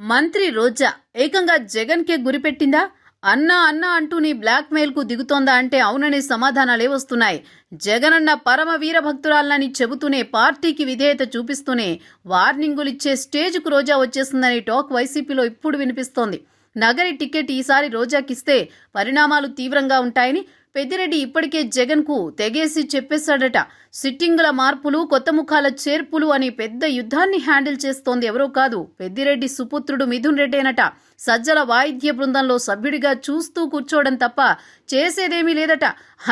మంత్రి రోజా ఏకంగా జగన్కే గురిపెట్టిందా? అన్నా అన్నా అంటూ నీ బ్లాక్ మెయిల్కు దిగుతోందా అంటే అవుననే సమాధానాలే వస్తున్నాయి. జగనన్న పరమ వీర భక్తురాలని చెబుతూనే పార్టీకి విధేయత చూపిస్తూనే వార్నింగులిచ్చే స్టేజ్కు రోజా వచ్చేస్తుందని టాక్ వైసీపీలో ఇప్పుడు వినిపిస్తోంది. నగరి టికెట్ ఈసారి రోజాకిస్తే పరిణామాలు తీవ్రంగా ఉంటాయని పెద్దిరెడ్డి ఇప్పటికే జగన్కు తెగేసి చెప్పేశాడట. సిట్టింగుల మార్పులు కొత్త ముఖాల చేర్పులు అనే పెద్ద యుద్ధాన్ని హ్యాండిల్ చేస్తోంది ఎవరో కాదు పెద్దిరెడ్డి సుపుత్రుడు మిథున్ రెడ్డేనట. సజ్జల వాయిద్య బృందంలో సభ్యుడిగా చూస్తూ కూర్చోవడం తప్ప చేసేదేమీ లేదట.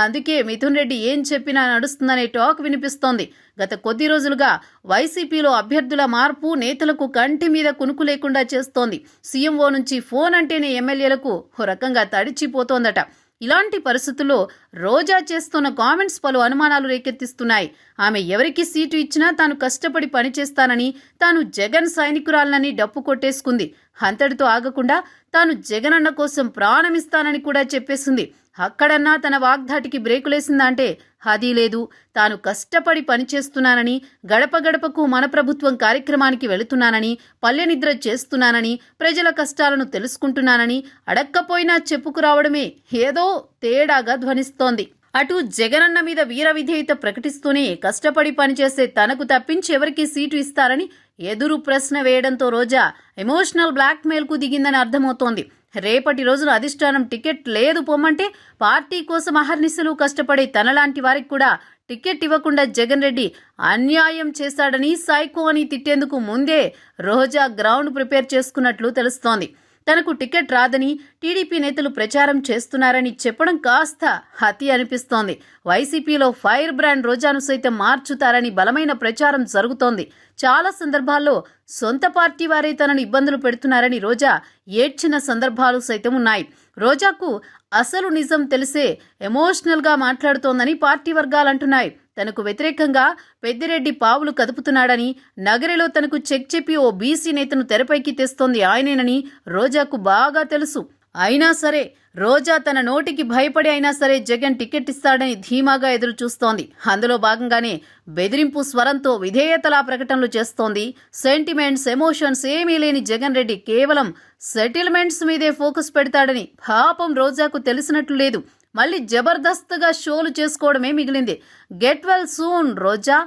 అందుకే మిథున్ రెడ్డి ఏం చెప్పినా నడుస్తుందనే టాక్ వినిపిస్తోంది. గత కొద్ది రోజులుగా వైసీపీలో అభ్యర్థుల మార్పు నేతలకు కంటి మీద కునుకు లేకుండా చేస్తోంది. సీఎంఓ నుంచి ఫోన్ అంటేనే ఎమ్మెల్యేలకు ఓ రకంగా తడిచిపోతోందట. ఇలాంటి పరిస్థితుల్లో రోజా చేస్తున్న కామెంట్స్ పలు అనుమానాలు రేకెత్తిస్తున్నాయి. ఆమె ఎవరికి సీటు ఇచ్చినా తాను కష్టపడి పనిచేస్తానని తాను జగన్ సైనికురాలనని డప్పు కొట్టేసుకుంది. అంతటితో ఆగకుండా తాను జగనన్న కోసం ప్రాణమిస్తానని కూడా చెప్పేసింది. అక్కడన్నా తన వాగ్ధాటికి బ్రేకులేసిందంటే అది లేదు. తాను కష్టపడి పనిచేస్తున్నానని గడప గడపకు మన ప్రభుత్వం కార్యక్రమానికి వెళుతున్నానని పల్లెనిద్ర చేస్తున్నానని ప్రజల కష్టాలను తెలుసుకుంటున్నానని అడక్కపోయినా చెప్పుకురావడమే ఏదో తేడాగా ధ్వనిస్తోంది. అటు జగనన్న మీద వీర విధేయత ప్రకటిస్తూనే కష్టపడి పనిచేసే తనకు తప్పించి ఎవరికి సీటు ఇస్తారని ఎదురు ప్రశ్న వేయడంతో రోజా ఎమోషనల్ బ్లాక్మెయిల్కు దిగిందని అర్థమవుతోంది. రేపటి రోజున అధిష్టానం టికెట్ లేదు పొమ్మంటే పార్టీ కోసం అహర్నిశలు కష్టపడే తనలాంటి వారికి కూడా టికెట్ ఇవ్వకుండా జగన్ రెడ్డి అన్యాయం చేశాడని సైకో అని తిట్టేందుకు ముందే రోజా గ్రౌండ్ ప్రిపేర్ చేసుకున్నట్లు తెలుస్తోంది. తనకు టికెట్ రాదని టీడీపీ నేతలు ప్రచారం చేస్తున్నారని చెప్పడం కాస్త హతి అనిపిస్తోంది. వైసీపీలో ఫైర్ బ్రాండ్ రోజాను సైతం మార్చుతారని బలమైన ప్రచారం జరుగుతోంది. చాలా సందర్భాల్లో సొంత పార్టీ వారే తనను ఇబ్బందులు పెడుతున్నారని రోజా ఏడ్చిన సందర్భాలు సైతం ఉన్నాయి. రోజాకు అసలు నిజం తెలిసే ఎమోషనల్గా మాట్లాడుతోందని పార్టీ వర్గాలు అంటున్నాయి. తనకు వ్యతిరేకంగా పెద్దిరెడ్డి పావులు కదుపుతున్నాడని నగరిలో తనకు చెక్ చెప్పి ఓ బీసీ నేతను తెరపైకి తెస్తోంది ఆయనేనని రోజాకు బాగా తెలుసు. అయినా సరే రోజా తన నోటికి భయపడి అయినా సరే జగన్ టికెట్ ఇస్తాడని ధీమాగా ఎదురు చూస్తోంది అందులో భాగంగానే బెదిరింపు స్వరంతో విధేయతలా ప్రకటనలు చేస్తోంది. సెంటిమెంట్స్ ఎమోషన్స్ ఏమీ లేని జగన్ రెడ్డి కేవలం సెటిల్మెంట్స్ మీదే ఫోకస్ పెడతాడని పాపం రోజాకు తెలిసినట్లు లేదు. మళ్ళీ జబర్దస్త్గా షోలు చేసుకోవడమే మిగిలింది. Get well soon Roja.